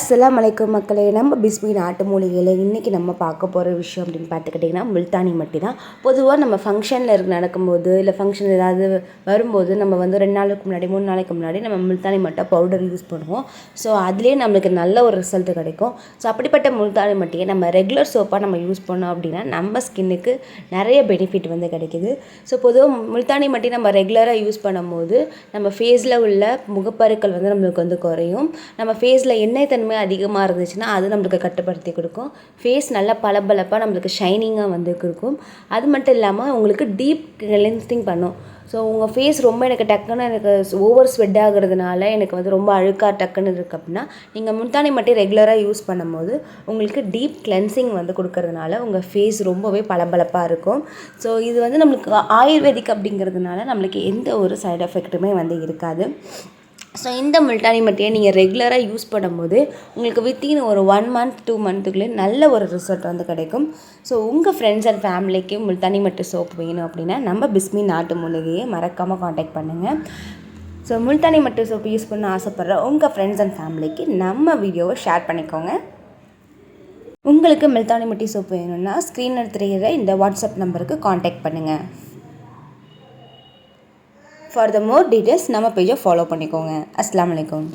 அஸ்லாம் அலைக்கும் மக்களே நம்ம பிஸ்மி நாட்டு மூலிகையில் இன்றைக்கி நம்ம பார்க்க போகிற விஷயம் அப்படின்னு பார்த்துக்கிட்டிங்கன்னா முல்தானி மட்டி தான் பொதுவாக நம்ம ஃபங்க்ஷனில் இருக்க நடக்கும்போது இல்லை ஃபங்க்ஷன் ஏதாவது வரும்போது நம்ம வந்து ரெண்டு நாளுக்கு முன்னாடி மூணு நாளைக்கு முன்னாடி நம்ம முல்தானி மட்டை பவுடர் யூஸ் பண்ணுவோம். ஸோ அதுலேயே நம்மளுக்கு நல்ல ஒரு ரிசல்ட் கிடைக்கும். ஸோ அப்படிப்பட்ட முல்தானி மட்டியை நம்ம ரெகுலர் சோப்பாக நம்ம யூஸ் பண்ணோம் அப்படின்னா நம்ம ஸ்கின்னுக்கு நிறைய பெனிஃபிட் வந்து கிடைக்குது. ஸோ பொதுவாக முல்தானி மட்டி நம்ம ரெகுலராக யூஸ் பண்ணும்போது நம்ம ஃபேஸில் உள்ள முகப்பருக்கள் வந்து நம்மளுக்கு வந்து குறையும். நம்ம ஃபேஸில் எண்ணெய் தன்மை அதிகமாக இருந்துச்சுன்னா அது நம்மளுக்கு கட்டுப்படுத்தி கொடுக்கும். ஃபேஸ் நல்லா பளபளப்பாக நம்மளுக்கு ஷைனிங்காக வந்து கொடுக்கும். அது மட்டும் இல்லாமல் உங்களுக்கு டீப் கிளென்சிங் பண்ணும். ஸோ உங்கள் ஃபேஸ் ரொம்ப எனக்கு டக்குன்னு எனக்கு ஓவர் ஸ்வெட் ஆகுறதுனால எனக்கு வந்து ரொம்ப அழுக்காக டக்குன்னு இருக்குது அப்படின்னா நீங்கள் முல்தானி மட்டும் ரெகுலராக யூஸ் பண்ணும்போது உங்களுக்கு டீப் கிளென்சிங் வந்து கொடுக்கறதுனால உங்கள் ஃபேஸ் ரொம்பவே பளபளப்பாக இருக்கும். ஸோ இது வந்து நம்மளுக்கு ஆயுர்வேதிக் அப்படிங்கிறதுனால நம்மளுக்கு எந்த ஒரு சைடு எஃபெக்ட்டுமே வந்து இருக்காது. ஸோ இந்த முல்டானி மட்டியை நீங்கள் ரெகுலராக யூஸ் பண்ணும்போது உங்களுக்கு வித்தின் ஒரு ஒன் மந்த் டூ மந்த்துக்குள்ளே நல்ல ஒரு ரிசல்ட் வந்து கிடைக்கும். ஸோ உங்கள் ஃப்ரெண்ட்ஸ் அண்ட் ஃபேமிலிக்கு முல்தானி மட்டு சோப் வேணும் அப்படின்னா நம்ம பிஸ்மி நாட்டு மூலிகையை மறக்காமல் காண்டாக்ட் பண்ணுங்கள் ஸோ முல்தானி மட்டு சோப் யூஸ் பண்ண ஆசைப்பட்ற உங்கள் ஃப்ரெண்ட்ஸ் அண்ட் ஃபேமிலிக்கு நம்ம வீடியோவை ஷேர் பண்ணிக்கோங்க. உங்களுக்கு முல்தானி மட்டி சோப் வேணும்னா ஸ்க்ரீனில் தெரிகிற இந்த வாட்ஸ்அப் நம்பருக்கு காண்டாக்ட் பண்ணுங்கள் ஃபார் த மோர் டீட்டெயில்ஸ் நம்ம பேஜை ஃபாலோ பண்ணிக்கோங்க. அஸ்லாம் வலைக்கம்